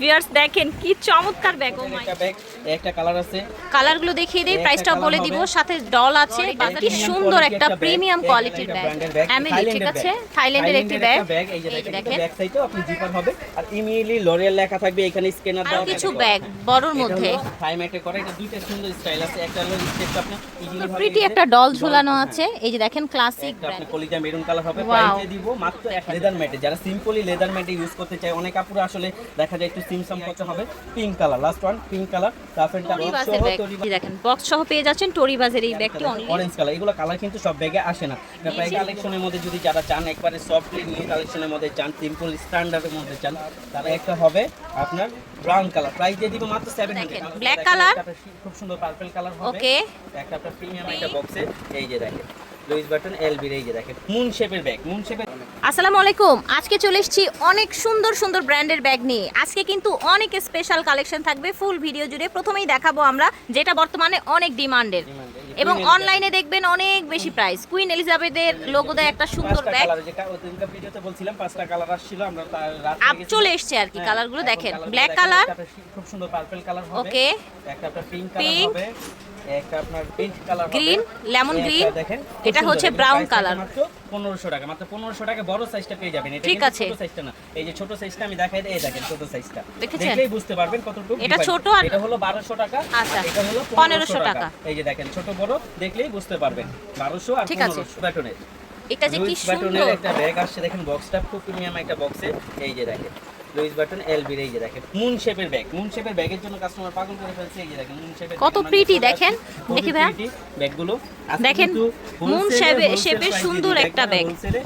Viewers দেখেন কি চমৎকার ব্যাগ ও মাই একটা ব্যাগ একটা কালার আছে। কালারগুলো দেখিয়ে দেই একটা প্রাইসটাও বলে। দিব সাথে ডল আছে কি সুন্দর একটা প্রিমিয়াম একটা কোয়ালিটির ব্যাগ branded ঠিক আছে। থাইল্যান্ডের একটি ব্যাগ ব্যাগ এই যে দেখেন ব্যাক সাইডেও আপনি জিপার হবে আর ইমিলি লরিয়াল লেখা থাকবে এখানে স্ক্যানার দেওয়া কিছু ব্যাগ বড়র মধ্যে। থাই ম্যাটে করা এটা দুইটা সুন্দর স্টাইল আছে একটা হলো স্টেপটা আপনি ভাবে প্রিটি একটা ডল ঝুলানো হ্যাঁ। আছে এই যে দেখেন ক্লাসিক একটা আপনি ব্র্যান্ড কলিজা মেরুন কালার হবে. প্রাইসে দিব মাত্র এক লেদার ম্যাটে যারা সিম্পলি লেদার ম্যাটে ইউজ করতে চায় অনেক কাপড় আসলে দেখা যায় একটু সিমসাম করতে হবে। Pink colour last one pink colour তারপরে দেখেন বক্স সহ পেয়ে যাচ্ছেন টরি বাসের এই ব্যাগটি অরেঞ্জ কালার এগুলো কালার কিন্তু সব ব্যাগে আসে না। ব্যাপারে কালেকশনের মধ্যে যদি যারা চান একবারে সফটলি নিয়ে কালেকশনের মধ্যে চান সিম্পল স্ট্যান্ডার্ডের মধ্যে চান তারা একটা হবে আপনার ব্রাউন কালার প্রাইস দিয়ে দিব মাত্র সেভেন দেখেন, black color। খুব সুন্দর পার্পল কালার হবে। ওকে একটা আপনার প্রিমিয়াম একটা বক্সে এই যে দেখেন লুইস বাটন এলবির এই যে দেখেন মুন শেপের ব্যাগ মুন শেপের আসসালামু আলাইকুম। আজকে চলে এসেছি অনেক সুন্দর সুন্দর ব্র্যান্ডের ব্যাগ নিয়ে। আজকে কিন্তু অনেক স্পেশাল কালেকশন থাকবে ফুল ভিডিও জুড়ে। প্রথমেই দেখাবো আমরা যেটা বর্তমানে অনেক ডিমান্ডের। এবং অনলাইনে দেখবেন অনেক বেশি প্রাইস কুইন এলিজাবেথের লোগো দেয় একটা সুন্দর ব্যাগ কালার ভিডিওতে বলছিলাম পাঁচটা কালার আসছিল আমরা আপ চলে এসছে আর কি হ্যাঁ, কালারগুলো দেখেন। ব্ল্যাক কালার খুব সুন্দর পার্পল কালার হবে। ওকে একটা পিঙ্ক কালার হবে একটা আপনার পিঙ্ক কালার হবে। Green, lemon একটা দেখেন এটা হচ্ছে ব্রাউন color। 1500 টাকা। মাত্র পনেরোশো টাকা বড় সাইজটা পেয়ে যাবেন। ঠিক আছে। ছোট সাইজটা না। এই যে ছোট সাইজটা আমি দেখাই এই দেখেন ছোট সাইজটা দেখলেই বুঝতে পারবেন কতটুকু এটা ছোট আর- এটা হলো বারোশো টাকা আচ্ছা, এটা হলো 1500 1500 টাকা। এই যে দেখেন ছোট বড় দেখলেই বুঝতে পারবেন। বারোশো আর ঠিক আছে। 1500 ব্যাটনের এটা যে কি সুন্দর। একটা ব্যাগ আসছে। দেখেন বক্সটা খুব প্রিমিয়াম একটা বক্সে এই যে দেখেন। লুইস বাটন এলবির এই যে দেখেন মুন শেপের ব্যাগ মুন শেপের ব্যাগের জন্য কাস্টমার পাগল করে ফেলছে এই যে দেখেন মুন শেপের কত প্রিটি দেখেন। দেখি ভাই ব্যাগগুলো দেখেন, মুন shape-এর price-এ সুন্দর একটা ব্যাগ। wholesale-এ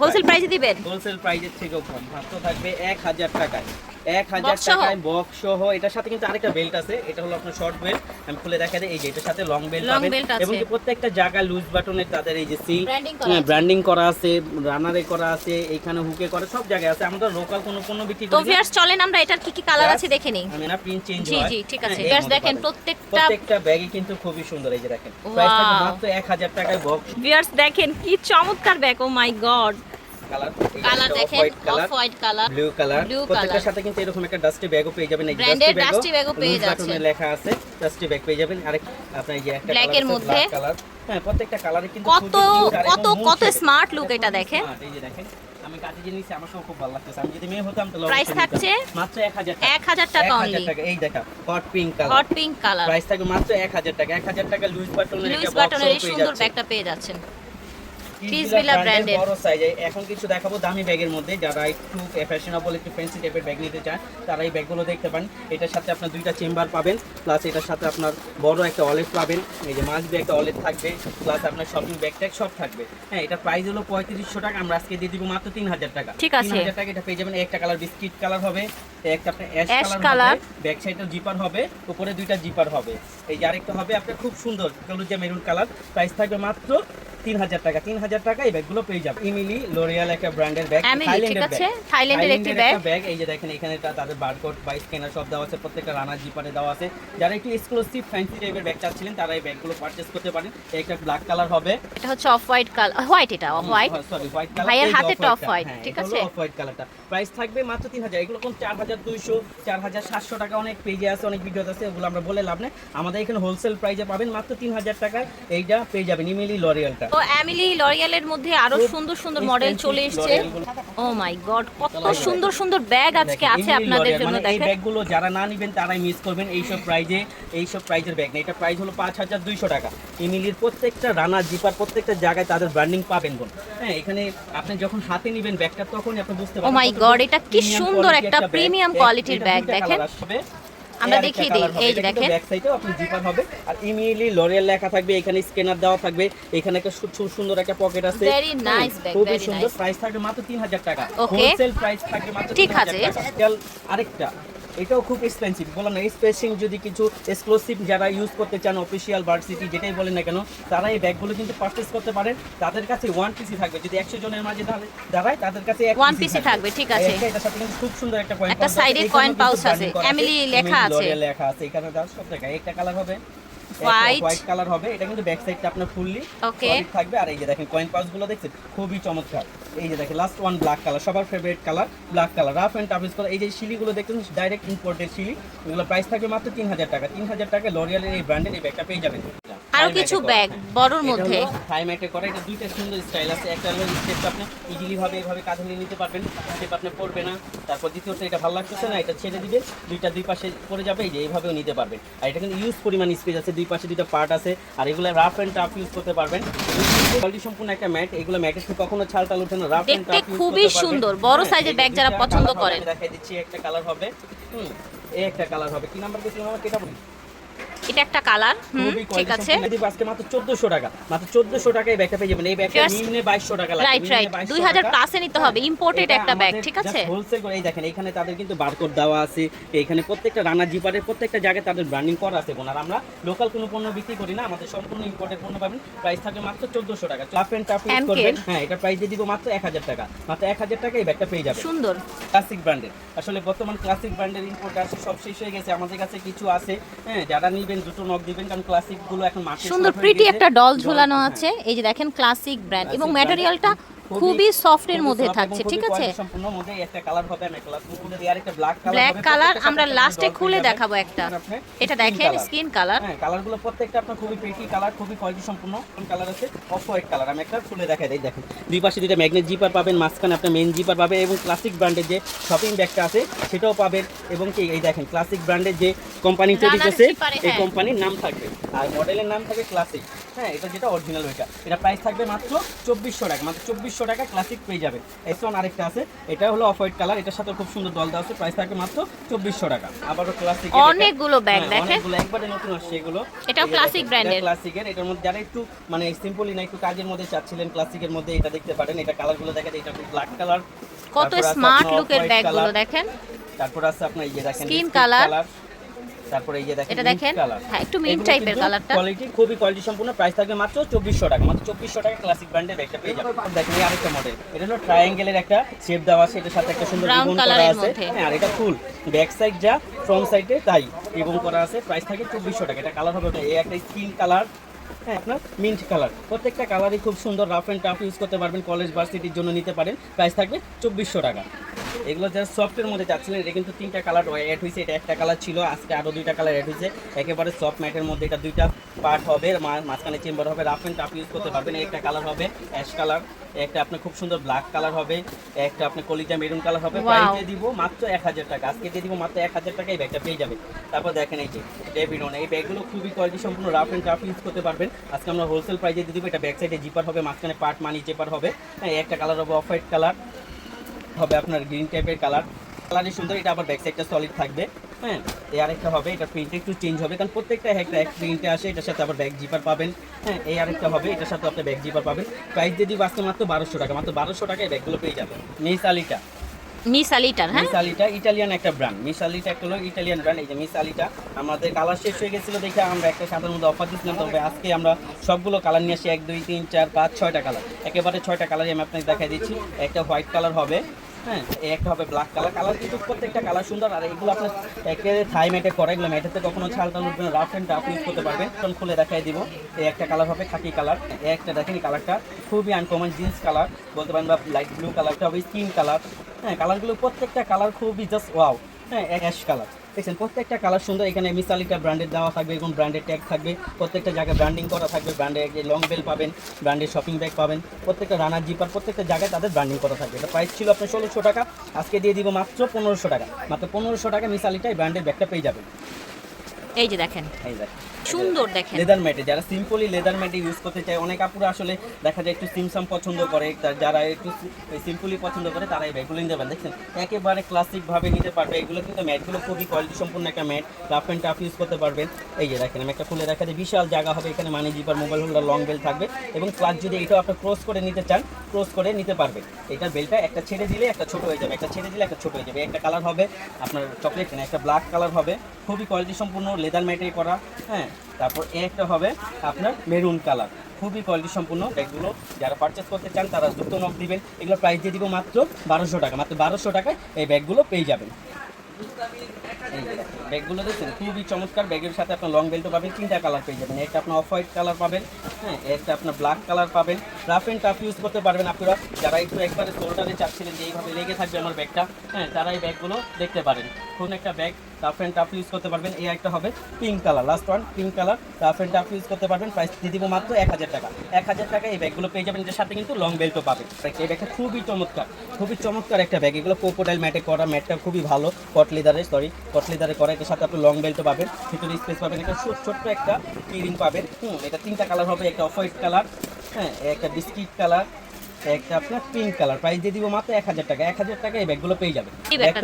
হোলসেল প্রাইসে দিবেন হোলসেল প্রাইজের থেকেও কম মাত্র থাকবে এক হাজার টাকায় এক হাজার টাকায় বক্স সহ। এটার সাথে কিন্তু আরেকটা বেল্ট আছে। এটা হলো আপনার শর্ট বেল্ট আমি খুলে দেখা দিই। এই যে এটার সাথে লং বেল্ট পাবেন। এবং প্রত্যেকটা জায়গায় লুজ বাটনের তাদের এই যে আছে। ব্র্যান্ডিং করা আছে রানারে করা আছে এখানে হুকে করা সব জায়গায় আছে। আমরা লোকাল কোনো পণ্য বিক্রি তো করি না। ভিউয়ার্স চলেন আমরা এটার কি কি কালার আছে দেখে নিই। আমি না প্রিন্ট চেঞ্জ জি, হয়। জি, ঠিক আছে। হ্যাঁ, Viewers মধ্যে দেখেন। প্রত্যেকটা- প্রত্যেকটা ব্যাগই কিন্তু খুবই সুন্দর। এই যে দেখেন। প্রাইস. মাত্র 1000 টাকায় বক্স ভিউয়ার্স দেখেন কি চমৎকার bag oh my god colour colour দেখেন off white colour blue colour প্রত্যেকটার সাথে কিন্তু এরকম একটা ডাস্টি ব্যাগও পেয়ে যাবেন। এই Branded dusty bag পেয়ে Louis লেখা আছে ডাস্টি ব্যাগ পেয়ে যাবেন। আরেক আপনার এই একটা Black এর মধ্যে। হ্যাঁ প্রত্যেকটা কালারে কিন্তু কত খুবই cute আর কত কত স্মার্ট লুক এটা দেখেন। এই যে দেখেন আমি কাজে জিনিস আমাকেও খুব ভালো লাগতেছে। আমি যদি মেয়ে হতাম তাহলে Price থাকছে? মাত্র 1000 টাকা। 1000 টাকা 1000 only। টাকা। এই দেখা hot pink colour hot pink colour price থাকবে মাত্র 1000 টাকা। 1000 টাকা লুইস বাটনের একটা বাটনের সুন্দর ব্যাগটা পেয়ে যাচ্ছেন। Brand-এর brand-এর। বড় সাইজে এখন কিছু দেখাবো দামি ব্যাগের মধ্যে। যারা একটু ফ্যাশনেবল একটু ফ্যান্সি টাইপের ব্যাগ নিতে চান তারা এই ব্যাগগুলো দেখতে পান এটার সাথে আপনার দুইটা চেম্বার পাবেন প্লাস এটার সাথে আপনার বড় একটা ওয়ালেট পাবেন। এই যে মাছ একটা ওয়ালেট থাকবে প্লাস আপনার শপিং ব্যাগ ট্যাগ সব থাকবে। হ্যাঁ এটা প্রাইস হলো পঁয়ত্রিশশো টাকা আমরা আজকে দিয়ে দিব মাত্র তিন হাজার টাকা। ঠিক আছে। হাজার টাকা এটা পেয়ে যাবেন। একটা কালার বিস্কিট কালার হবে একটা আপনার অ্যাশ কালার ব্যাক সাইডে জিপার হবে উপরে দুইটা জিপার হবে। এই যে আরেকটা হবে আপনার খুব সুন্দর হলুদ মেরুন কালার প্রাইস থাকবে মাত্র তিন হাজার টাকা তিন হাজার টাকা এই ব্যাগগুলো পেয়ে যাবে। ইমিলি লোরিয়াল একটা ব্র্যান্ডের ব্যাগ ঠিক আছে? থাইল্যান্ডের একটি ব্যাগ। ব্যাগ এই যে দেখেন এখানে তাদের বারকোড বা স্ক্যানার সব দেওয়া আছে প্রত্যেকটা রানার জিপারে দেওয়া আছে। যারা একটু এক্সক্লুসিভ ফ্যান্সি টাইপের ব্যাগ চাচ্ছিলেন তারা এই ব্যাগগুলো পারচেজ করতে পারেন। একটা ব্ল্যাক কালার হবে। এটা হচ্ছে অফ হোয়াইট কালার হোয়াইট এটা off white sorry white colour ভাইয়ের হাতেরটা off-white, ঠিক আছে? অফ হোয়াইট কালারটা প্রাইস থাকবে মাত্র 3000 এগুলো কোন 4200 4700 টাকা অনেক পেজে আছে অনেক ভিডিও আছে ওগুলো আমরা বলে লাভ নেই। আমাদের এখানে হোলসেল প্রাইসে পাবেন মাত্র 3000 টাকায় এইটা পেয়ে যাবেন ইমিলি লরিয়ালটা তো এমিলি লরিয়ালের মধ্যে আরও সুন্দর সুন্দর মডেল চলে এসেছে। ও মাই গড কত সুন্দর সুন্দর ব্যাগ আজকে আছে আপনাদের জন্য মানে এই ব্যাগগুলো যারা না নেবেন তারাই মিস করবেন এইসব প্রাইজে এইসব প্রাইজের ব্যাগ না এটা প্রাইস হলো পাঁচ হাজার দুইশো টাকা। ইমিলির প্রত্যেকটা রানার জিপার প্রত্যেকটা জায়গায় তাদের ব্র্যান্ডিং পাবেন বোন হ্যাঁ এখানে আপনি যখন হাতে নেবেন ব্যাগটা তখনই আপনি বুঝতে পারবেন Oh my কতটুকু God, এটা কি সুন্দর একটা এটা bag, দুইটা দেখেন। আমরা দেখিয়ে দিই, এই যে দেখেন। ব্যাক side-এও আপনি জিপার হবে। আর ইমিলি লরিয়াল লেখা থাকবে এখানে স্ক্যানার দেওয়া থাকবে। এখানে একটা সু- সুন্দর একটা পকেট আছে। ভেরি নাইস ব্যাগ খুবই সুন্দর। প্রাইস থাকবে মাত্র 3000 টাকা। হোলসেল প্রাইস থাকবে মাত্র ঠিক 3000 আছে। আরেকটা। এটাও খুব এক্সপেন্সিভ বললাম না স্পেসিং যদি কিছু এক্সক্লুসিভ যারা ইউজ করতে চান অফিসিয়াল ভার্সিটি যেটাই বলেন না কেন তারা এই ব্যাগগুলো কিন্তু পারচেস করতে পারেন। তাদের কাছে ওয়ান পিসি থাকবে। যদি একশো জনের মাঝে দাঁড়ায়- দাঁড়ায় তাদের কাছে ওয়ান পিসি থাকবে, ঠিক আছে। এটার সাথে কিন্তু খুব সুন্দর একটা পয়েন্ট একটা সাইডে কয়েন pouch আছে। এমিলি লেখা আছে। লেখা আছে। এখানে দাও সব জায়গায়। একটা কালার হবে White. হোয়াইট কালার হবে। এটা কিন্তু ব্যাক সাইডটা আপনার ফুললি Okay. থাকবে। আর এই যে দেখেন কয়েন পাসগুলো দেখছেন? খুবই চমৎকার। এই যে দেখেন লাস্ট ওয়ান ব্ল্যাক কালার সবার favourite colour black colour rough and colour এই যে শিলিগুলো দেখছেন ডাইরেক্ট ইম্পোর্টেড শিলি। এগুলো প্রাইস থাকবে মাত্র তিন হাজার টাকা। তিন হাজার টাকা লরিয়ালের এই ব্র্যান্ডের এই ব্যাগটা পেয়ে যাবেন। আরও কিছু ব্যাগ বড়র মধ্যে। হাই ম্যাটে করা। এটা দুইটা সুন্দর স্টাইল আছে। একটা হলো স্টেপটা আপনি ইজিলি ভাবে এভাবে কাঁধে নিয়ে নিতে পারবেন। স্টেপ আপনি পড়বে না। তারপর দ্বিতীয়টা এটা ভালো লাগতেছে না এটা ছেড়ে দিবে। দুইটা দুই পাশে পড়ে যাবে এই যে এইভাবেও নিতে পারবেন। আর এটা কিন্তু ইউজ পরিমাণ স্পেস আছে। দুই পাশে দুইটা পার্ট আছে। আর এগুলো রাফ এন্ড টাফ ইউজ করতে পারবেন। কোয়ালিটি সম্পূর্ণ একটা ম্যাট এগুলো ম্যাটের থেকে কখনো ছাল টাল ওঠে না। রাফ এন্ড দেখতে টাফ খুবই সুন্দর। বড় এর bag যারা পছন্দ করেন। দেখাই দিচ্ছি একটা কালার হবে। হুম এই একটা কালার হবে। কি নাম্বার গেছিলাম আমার কেটা বলি। এটা একটা কালার ঠিক আছে। আজকে মাত্র 1400 টাকা মাত্র 1400 টাকায় ব্যাগটা পেয়ে যাবেন। এই ব্যাগটা নিম্নে 2200 টাকা লাগবে রাইট রাইট দুই হাজার প্লাসে নিতে হবে ইম্পোর্টেড একটা ব্যাগ ঠিক আছে? হোলসেল করে এই দেখেন এখানে তাদের কিন্তু বারকোড দেওয়া আছে এখানে প্রত্যেকটা রানার জিপারের প্রত্যেকটা জায়গায় তাদের ব্র্যান্ডিং করা আছে বোনার আমরা লোকাল কোনো পণ্য বিক্রি করি না আমাদের সম্পূর্ণ ইম্পোর্টেড পণ্য পাবেন প্রাইস থাকবে মাত্র 1400 টাকা। ক্লাফ এন্ড ইউজ করবেন হ্যাঁ এটা প্রাইস দিয়ে দিব মাত্র 1000 টাকা মাত্র 1000 টাকা এই ব্যাগটা পেয়ে যাবেন। সুন্দর। ক্লাসিক ব্র্যান্ডের আসলে বর্তমান ক্লাসিক ব্র্যান্ডের ইম্পোর্ট আসে সব শেষ হয়ে গেছে আমাদের কাছে কিছু আছে হ্যাঁ যারা নিবেন দুটো নক দিবেন কারণ ক্লাসিকগুলো এখন মার্কেট সুন্দর প্রিটি একটা ডল ঝুলানো আছে। এই যে দেখেন ক্লাসিক ব্র্যান্ড এবং ম্যাটেরিয়ালটা খুবই সফটের মধ্যে থাকছে ঠিক আছে? সম্পূর্ণ মধ্যে একটা কালার হবে ব্ল্যাক কালার ব্ল্যাক কালার আমরা লাস্টে খুলে দেখাবো একটা। এটা দেখেন স্কিন কালার হ্যাঁ কালারগুলো প্রত্যেকটা আপনার খুবই প্রিটি কালার খুবই কোয়ালিটি সম্পূর্ণ কালার আছে। অফ হোয়াইট কালার আমি একটা খুলে দেখাই দিই দেখেন। দুই পাশে দুইটা ম্যাগনেট জিপার পাবেন মাঝখানে আপনার মেন জিপার পাবেন এবং ক্লাসিক ব্র্যান্ডের যে শপিং ব্যাগটা আছে সেটাও পাবেন। এবং কি এই দেখেন ক্লাসিক ব্র্যান্ডের যে কোম্পানি তৈরি করছে এই হ্যাঁ। কোম্পানির নাম থাকবে। আর মডেলের নাম থাকবে ক্লাসিক হ্যাঁ এটা যেটা অরিজিনাল ওইটা এটা প্রাইস থাকবে মাত্র চব্বিশশো টাকা মাত্র চব্বিশশো টাকা ক্লাসিক পেয়ে যাবে। এসন আরেকটা আছে। এটা হলো অফ হোয়াইট কালার এটার সাথে খুব সুন্দর দল দেওয়া আছে। প্রাইস থাকবে মাত্র চব্বিশশো টাকা। আবারও ক্লাসিক অনেকগুলো ব্যাগ দেখেন। অনেকগুলো একবারে নতুন আসছে এগুলো। এটাও brand এর। ক্লাসিকের এটার মধ্যে যারা একটু মানে সিম্পলি না একটু কাজের মধ্যে চাচ্ছিলেন ক্লাসিকের মধ্যে এটা দেখতে পারেন। এটা কালারগুলো দেখেন এটা ব্ল্যাক কালার কত স্মার্ট লুকের ব্যাগগুলো দেখেন। তারপর আছে আপনার ইয়ে দেখেন biscuit color। তারপরে এই যে দেখেন এটা দেখেন? হ্যাঁ একটু মিন্ট টাইপের কালারটা কোয়ালিটি খুবই কোয়ালিটি সম্পূর্ণ। প্রাইস থাকবে মাত্র চব্বিশশো টাকা। মাত্র চব্বিশশো টাকা ক্লাসিক ব্র্যান্ডের একটা পেয়ে যাবেন। দেখেন এই আরেকটা মডেল এটা হলো ট্রায়াঙ্গেলের একটা শেপ দেওয়া আছে। এটার সাথে একটা সুন্দর রিবন করা আছে। হ্যাঁ আর এটা ফুল ব্যাক সাইড যা ফ্রন্ট সাইডে তাই রিবন করা আছে। প্রাইস থাকে চব্বিশশো টাকা। এটা কালার হবে এই একটা স্কিন কালার হ্যাঁ আপনার মিন্ট কালার প্রত্যেকটা কালারই খুব সুন্দর রাফ অ্যান্ড টাফ ইউজ করতে পারবেন। কলেজ ভার্সিটির জন্য নিতে পারেন। প্রাইস থাকবে চব্বিশশো টাকা। এগুলো যা সফটের মধ্যে চাচ্ছিলেন এটা কিন্তু তিনটা কালার অ্যাড হয়েছে এটা একটা কালার ছিল আজকে আরও দুইটা কালার অ্যাড হয়েছে। একেবারে সফট ম্যাটের মধ্যে এটা দুইটা পার্ট হবে মাঝখানে চেম্বার হবে রাফ অ্যান্ড টাফ ইউজ করতে পারবেন একটা কালার হবে অ্যাশ কালার একটা আপনার খুব সুন্দর ব্ল্যাক কালার হবে একটা আপনার কলিজা মেরুন কালার হবে. প্রাইস দিয়ে দিব মাত্র এক হাজার টাকা আজকে দিয়ে দিব মাত্র এক হাজার টাকা এই ব্যাগটা পেয়ে যাবে তারপর দেখেন এই যে ডেভিডন এই ব্যাগগুলো খুবই কোয়ালিটি সম্পূর্ণ রাফ অ্যান্ড টাফ ইউজ করতে পারবেন। আজকে আমরা হোলসেল প্রাইসে দিয়ে দিব এটা ব্যাক সাইডে জিপার হবে মাঝখানে পার্ট মানি চেপার হবে। হ্যাঁ একটা কালার হবে অফ হোয়াইট কালার হবে আপনার গ্রিন টাইপের কালার কালারই সুন্দর, এটা আবার ব্যাক সাইডটা সলিড থাকবে। হ্যাঁ এই আরেকটা হবে, এটা প্রিন্ট একটু চেঞ্জ হবে, কারণ প্রত্যেকটা একটা এক প্রিন্টে আসে, এটার সাথে আবার ব্যাক জিপার পাবেন। হ্যাঁ এই আরেকটা হবে, এটার সাথে আপনি ব্যাক জিপার পাবেন। প্রাইস দিয়ে বাস্তব মাত্র বারোশো টাকা, মাত্র বারোশো টাকায় ব্যাগগুলো পেয়ে যাবে নেই আলিটা মিস আলিটার হ্যাঁ? মিস ইটালিয়ান একটা ব্র্যান্ড মিস আলিটা একটা হলো ইটালিয়ান ব্র্যান্ড এই যে মিস আমাদের কালার শেষ হয়ে গেছিল দেখে আমরা একটা সাধারণ মধ্যে অফার দিচ্ছিলাম তবে আজকে আমরা সবগুলো কালার নিয়ে আসি। এক, দুই, তিন, চার, পাঁচ, ছয়টা কালার একেবারে ছয়টা কালারই আমি আপনাকে দেখাই দিচ্ছি। একটা হোয়াইট কালার হবে। হ্যাঁ একটা হবে ব্ল্যাক কালার কালার কিন্তু প্রত্যেকটা কালার সুন্দর, আর এগুলো আপনার একে থাই ম্যাটে করা, এগুলো ম্যাটেতে কখনো ছাল টাল উঠবে রাফ অ্যান্ড টাফ ইউজ করতে পারবে তখন খুলে দেখাই দিব, এই একটা কালার হবে খাকি কালার একটা দেখেন কালারটা খুবই আনকমন জিন্স কালার বলতে পারেন বা লাইট ব্লু কালারটা হবে স্কিন কালার হ্যাঁ কালারগুলো প্রত্যেকটা কালার খুবই জাস্ট ওয়াও হ্যাঁ অ্যাশ কালার দেখছেন, প্রত্যেকটা কালার সুন্দর। এখানে মিসালিটা ব্র্যান্ডের দেওয়া থাকবে এবং ব্র্যান্ডের ট্যাগ থাকবে। প্রত্যেকটা জায়গায় ব্র্যান্ডিং করা থাকবে। ব্র্যান্ডের লং বেল পাবেন ব্র্যান্ডের শপিং ব্যাগ পাবেন। প্রত্যেকটা রানার জিপার প্রত্যেকটা জায়গায় তাদের ব্র্যান্ডিং করা থাকবে। এটা প্রাইস ছিল আপনার ষোলোশো টাকা। আজকে দিয়ে দিব মাত্র পনেরোশো টাকা। মাত্র পনেরোশো টাকা মিসালিটা এই ব্র্যান্ডের ব্যাগটা পেয়ে যাবেন। এই যে দেখেন। এই দেখ সুন্দর দেখেন। লেদার ম্যাটে যারা সিম্পলি লেদার ম্যাটে ইউজ করতে চায় অনেক আপুরা আসলে দেখা যায় একটু সিমসাম পছন্দ করে যারা একটু সিম্পলি পছন্দ করে তারা এই ব্যাগগুলো নিতে পারে দেখছেন? একেবারে ক্লাসিক ভাবে নিতে পারবে। এগুলো কিন্তু ম্যাটগুলো খুবই কোয়ালিটি সম্পূর্ণ একটা matte rough and tough use করতে পারবেন। এই যে দেখেন আমি একটা খুলে দেখা যায় বিশাল জায়গা হবে এখানে money zipper mobile holder long belt থাকবে। এবং ক্লাস যদি এটাও আপনি ক্রস করে নিতে চান ক্রস করে নিতে পারবেন। এটা বেলটা একটা ছেড়ে দিলে একটা ছোট হয়ে যাবে। একটা ছেড়ে দিলে একটা ছোট হয়ে যাবে। একটা কালার হবে আপনার চকলেট না একটা ব্ল্যাক কালার হবে। খুবই কোয়ালিটি সম্পূর্ণ লেদার ম্যাটেরি করা হ্যাঁ? তারপর এ একটা হবে আপনার মেরুন কালার খুবই কোয়ালিটি সম্পূর্ণ ব্যাগগুলো। যারা পারচেস করতে চান, তারা দ্রুত নক দিবেন। এগুলো প্রাইস দিয়ে দিব মাত্র বারোশো টাকা। মাত্র বারোশো টাকায় এই ব্যাগগুলো পেয়ে যাবেন। ব্যাগগুলো দেখছেন? খুবই চমৎকার ব্যাগের সাথে আপনার লং বেল্টও পাবেন, তিনটা কালার পেয়ে যাবেন। একটা আপনার অফ হোয়াইট কালার পাবেন হ্যাঁ একটা আপনার ব্ল্যাক কালার পাবেন। রাফ অ্যান্ড টাফ ইউজ করতে পারবেন আপনারা। যারা একটু একবারে চাচ্ছিলেন যে এইভাবে লেগে থাকবে আমার ব্যাগটা হ্যাঁ তারা এই ব্যাগগুলো দেখতে পারেন। কোন একটা bag rough and tough use করতে পারবেন। এই একটা হবে pink colour last one pink colour rough and tough use করতে পারবেন। প্রাইস দিয়ে দিব মাত্র এক হাজার টাকা। এক হাজার টাকা এই ব্যাগগুলো পেয়ে যাবেন, এটার সাথে কিন্তু লং বেল্টও পাবেন। এই ব্যাগটা খুবই চমৎকার খুবই চমৎকার একটা ব্যাগ এগুলো কোকোডাইল ম্যাটে করা ম্যাটটা খুবই ভালো কটলিদারে সরি কটলিদারে করা এটার সাথে আপনি লং বেল্টও পাবেন। ভিতরে স্পেস পাবেন এটা ছোট ছোট্ট একটা কিরিং পাবেন। হুম এটা তিনটা কালার হবে একটা অফ হোয়াইট কালার হ্যাঁ একটা বিস্কিট কালার একটা আপনার পিঙ্ক কালার প্রাইস দিয়ে দিব মাত্র এক হাজার টাকা। এক হাজার টাকা এই ব্যাগগুলো পেয়ে যাবেন।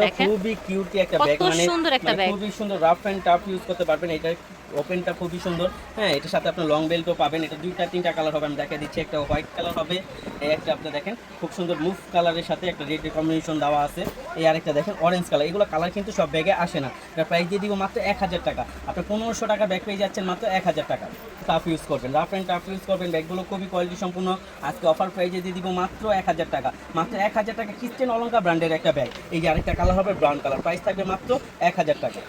দেখেন। খুবই কিউটি একটা ব্যাগ মানে একটা মানে। খুবই সুন্দর রাফ অ্যান্ড টাফ ইউজ করতে পারবেন। এটা ওপেনটা খুবই সুন্দর। হ্যাঁ এটার সাথে আপনার লং বেল্টও পাবেন। এটা দুইটা, তিনটা কালার হবে, আমি দেখা দিচ্ছি। একটা হোয়াইট কালার হবে, এই একটা আপনি দেখেন, খুব সুন্দর মুভ কালারের সাথে একটা রেড কম্বিনেশন দেওয়া আছে। এই আরেকটা দেখেন অরেঞ্জ কালার এগুলো কালার কিন্তু সব ব্যাগে আসে না। এটা প্রাইস দিয়ে দিব মাত্র এক হাজার টাকা। আপনি পনেরোশো টাকা ব্যাগ পেয়ে যাচ্ছেন মাত্র এক হাজার টাকা। টাফ ইউজ করবেন রাফ অ্যান্ড টাফ ইউজ করবেন। ব্যাগগুলো খুবই কোয়ালিটি সম্পূর্ণ। আজকে অফার প্রাইজে দিয়ে দিব মাত্র এক হাজার টাকা। মাত্র এক হাজার টাকা ক্রিস্টিয়ান অলঙ্কার ব্র্যান্ডের একটা ব্যাগ এই যে আরেকটা কালার হবে ব্রাউন কালার প্রাইস থাকবে মাত্র এক হাজার টাকা।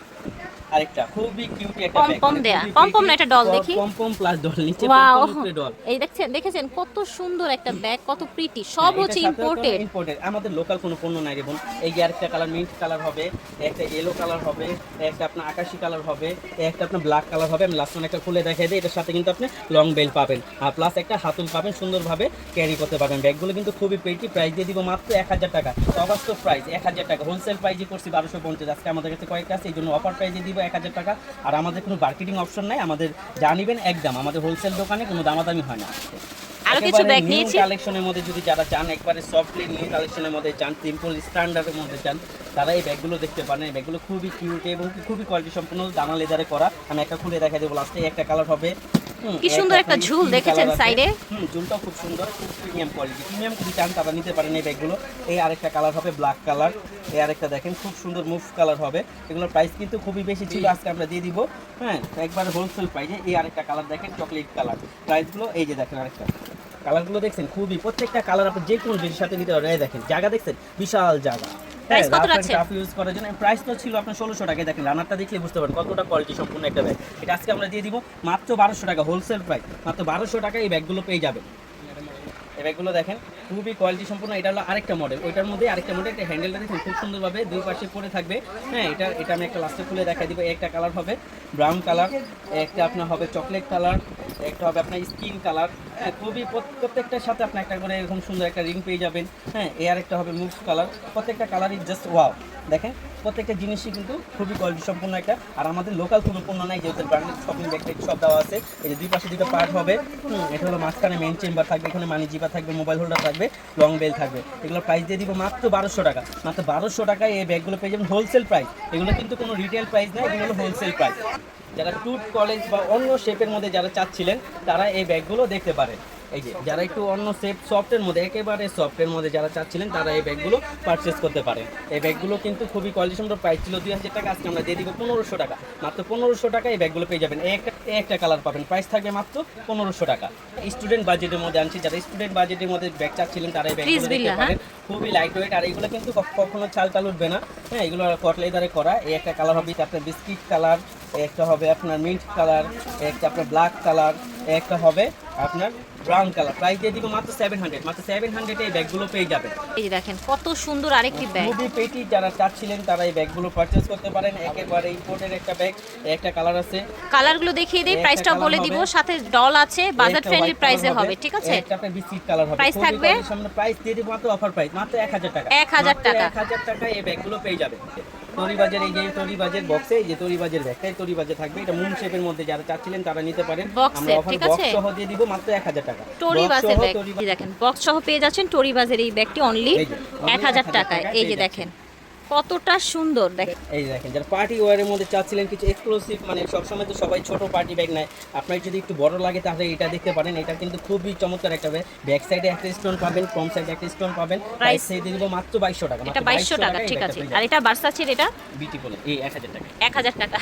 আরেকটা খুবই কিউটি একটা পম পম দেয়া। পম পম না, এটা doll দেখি। পম পম প্লাস ডল নিচে ওয়াও পম পম ডল এই দেখছেন দেখেছেন? কত সুন্দর একটা ব্যাগ কত প্রিটি সব হচ্ছে ইম্পোর্টেড ইম্পোর্টেড আমাদের লোকাল কোনো পণ্য নাই রে বোন। এই যে আরেকটা কালার মিন্ট কালার হবে একটা ইয়েলো কালার হবে একটা আপনার আকাশি কালার হবে একটা আপনার ব্ল্যাক কালার হবে। আমি লাস্ট একটা খুলে দেখাই দিই এটার সাথে কিন্তু আপনি লং বেল পাবেন। আর প্লাস একটা হাতুল পাবেন সুন্দরভাবে ক্যারি করতে পারবেন। ব্যাগগুলো কিন্তু খুবই প্রিটি প্রাইস দিয়ে দিব মাত্র এক হাজার টাকা। অবাস্তব প্রাইস এক হাজার টাকা। হোলসেল প্রাইজে করছি বারোশো পঞ্চাশ। আজকে আমাদের কাছে কয়েকটা আছে এই জন্য অফার প্রাইজে দিব। এক হাজার টাকা। আর আমাদের কোনো মার্কেটিং অপশন নাই আমাদের যা নেবেন একদম। আমাদের হোলসেল দোকানে কোনো দামাদামি হয় না। আরও কিছু ব্যাগ নিয়েছি। কালেকশনের মধ্যে যদি যারা চান একবারে সফটলি নিউ কালেকশনের মধ্যে চান সিম্পল স্ট্যান্ডার্ডের মধ্যে চান তারা এই ব্যাগগুলো দেখতে পারেন। এই ব্যাগগুলো খুবই কিউট এবং খুবই কোয়ালিটি সম্পূর্ণ দানা লেদারে করা। আমি একটা খুলে দেখা দেবো লাস্টে একটা কালার হবে। কি সুন্দর একটা ঝুল দেখেছেন সাইডে? হুম ঝুলটাও খুব সুন্দর খুব প্রিমিয়াম কোয়ালিটি প্রিমিয়াম যদি চান তারা নিতে পারেন এই ব্যাগগুলো এই আরেকটা কালার হবে ব্ল্যাক কালার এই আরেকটা দেখেন খুব সুন্দর মুভ কালার হবে। এগুলোর প্রাইস কিন্তু খুবই বেশি ছিল আজকে আমরা দিয়ে দিব। হ্যাঁ একবার হোলসেল প্রাইসে এই আরেকটা কালার দেখেন চকলেট কালার প্রাইসগুলো এই যে দেখেন আরেকটা। কালারগুলো দেখছেন খুবই প্রত্যেকটা কালার আপনি যে কোনো জিনিসের সাথে নিতে পারেন। এই দেখেন জায়গা দেখছেন? বিশাল জায়গা। Price কত আছে টাফ ইউজ করার জন্য প্রাইস তো ছিল আপনার ষোলোশো টাকা দেখেন রানারটা দেখলে বুঝতে পারেন কতটা কোয়ালিটি সম্পূর্ণ একটা ব্যাগ এটা আজকে আমরা দিয়ে দিব মাত্র বারোশো টাকা হোলসেল প্রাইস মাত্র বারোশো টাকা এই ব্যাগগুলো পেয়ে যাবেন। এই ব্যাগগুলো দেখেন খুবই কোয়ালিটি সম্পূর্ণ। এটা হলো আরেকটা মডেল ওইটার মধ্যে আরেকটা মডেল একটা হ্যান্ডেলটা দেখুন খুব সুন্দরভাবে দুই পাশে পড়ে থাকবে। হ্যাঁ এটা এটা আমি একটা লাস্টে খুলে দেখাই দিব একটা কালার হবে। ব্রাউন কালার একটা আপনার হবে চকলেট কালার একটা হবে আপনার স্কিন কালার হ্যাঁ খুবই প্রত্যেকটার সাথে আপনি একটা করে এরকম সুন্দর একটা রিং পেয়ে যাবেন। হ্যাঁ এ আরেকটা হবে মুভ কালার প্রত্যেকটা কালারই জাস্ট ওয়াও দেখেন? প্রত্যেকটা জিনিসই কিন্তু খুবই কোয়ালিটি সম্পূর্ণ একটা। আর আমাদের লোকাল কোনো পণ্য নাই, যেহেতু ব্র্যান্ডেড শপিং ব্যাগ সব দেওয়া আছে। এই যে দুই পাশে দুটো পার্ট হবে। এটা হলো মাঝখানে মেন চেম্বার থাকবে, এখানে মানি জিপা থাকবে মোবাইল হোল্ডার থাকবে লং বেল থাকবে। এগুলো প্রাইস দিয়ে দিব মাত্র বারোশো টাকা। মাত্র বারোশো টাকায় এই ব্যাগগুলো পেয়ে যাবেন হোলসেল প্রাইস এগুলো কিন্তু কোনো রিটেল প্রাইস না, এগুলো হলো হোলসেল প্রাইস যারা টুট কলেজ বা অন্য শেপের মধ্যে যারা চাচ্ছিলেন, তারা এই ব্যাগগুলো দেখতে পারেন। এই যে যারা একটু অন্য শেপ সফটের মধ্যে একেবারে সফটের মধ্যে যারা চাচ্ছিলেন তারা এই ব্যাগগুলো পারচেস করতে পারেন এই ব্যাগগুলো কিন্তু খুবই কোয়ালিটি সম্পন্ন প্রাইস ছিল দুই হাজার টাকা আজকে আমরা দিয়ে দিব পনেরোশো টাকা। মাত্র পনেরোশো টাকা এই ব্যাগগুলো পেয়ে যাবেন। এই একটা একটা কালার পাবেন। প্রাইস থাকবে মাত্র পনেরোশো টাকা। স্টুডেন্ট বাজেটের মধ্যে আনছি। যারা স্টুডেন্ট বাজেটের মধ্যে ব্যাগ চাচ্ছিলেন তারা এই ব্যাগগুলো দেখতে পারেন। খুবই লাইট ওয়েট আর এগুলো কিন্তু কখনো চাল টাল উঠবে না। হ্যাঁ এগুলো কটলেদারে করা। এই একটা কালার হবে আপনার বিস্কিট কালার একটা হবে আপনার মিন্ট কালার একটা আপনার ব্ল্যাক কালার একটা হবে আপনার ব্রাউন কালার প্রাইস দিয়ে দিব মাত্র সেভেন হান্ড্রেড মাত্র সেভেন হান্ড্রেডে এই ব্যাগগুলো পেয়ে যাবেন। এই যে দেখেন কত সুন্দর আরেকটি ব্যাগ খুবই পেটি যারা চাচ্ছিলেন তারা এই ব্যাগগুলো পারচেস করতে পারেন। একেবারে ইম্পোর্টের একটা ব্যাগ একটা কালার আছে। কালারগুলো দেখিয়ে দিই একটা প্রাইসটাও বলে। দিব। সাথে ডল আছে বাজার একটা ফ্রেন্ডলি প্রাইসে হবে। ঠিক আছে? একটা আপনার বিস্কিট কালার হবে। খুবই থাকবে? সম্পন্ন প্রাইস দিয়ে দিব মাত্র অফার প্রাইস মাত্র 1000 টাকা। 1000 টাকা। 1000 টাকা এই ব্যাগগুলো পেয়ে যাবেন। তরিবাজের এই যে তরিবাজের বক্সে এই যে তরিবাজের ব্যাগটাই তরিবাজে থাকবে। এটা মুন শেপের মধ্যে যারা চাচ্ছিলেন তারা নিতে পারেন। আমরা অফার ঠিক বক্স আছে? সহ দিয়ে দিব মাত্র 1000 টাকা। সহ ব্যাগ দেখেন বক্স সহ পেয়ে যাচ্ছেন টোরি বাসের এই ব্যাগটি অনলি এই যে, only এক হাজার 1000 টাকায় টাকায়। এই যে দেখেন। কতটা সুন্দর দেখেন এই দেখেন যারা পার্টি ওয়ারের মধ্যে চাচ্ছিলেন কিছু এক্সক্লুসিভ মানে সবসময় তো সবাই ছোট পার্টি ব্যাগ নেয়। আপনার যদি একটু বড় লাগে তাহলে এটা দেখতে পারেন। এটা কিন্তু খুবই চমৎকার একটা ব্যাগ ব্যাক সাইডে একটা স্টোন পাবেন ফ্রন্ট সাইডে একটা স্টোন পাবেন। প্রাইস সেই দিব মাত্র 2200 টাকা এটা 2200 টাকা ঠিক আছে। আর এটা বার্সাচির এটা? বিউটিফুল এই এক হাজার টাকা। এক হাজার টাকা।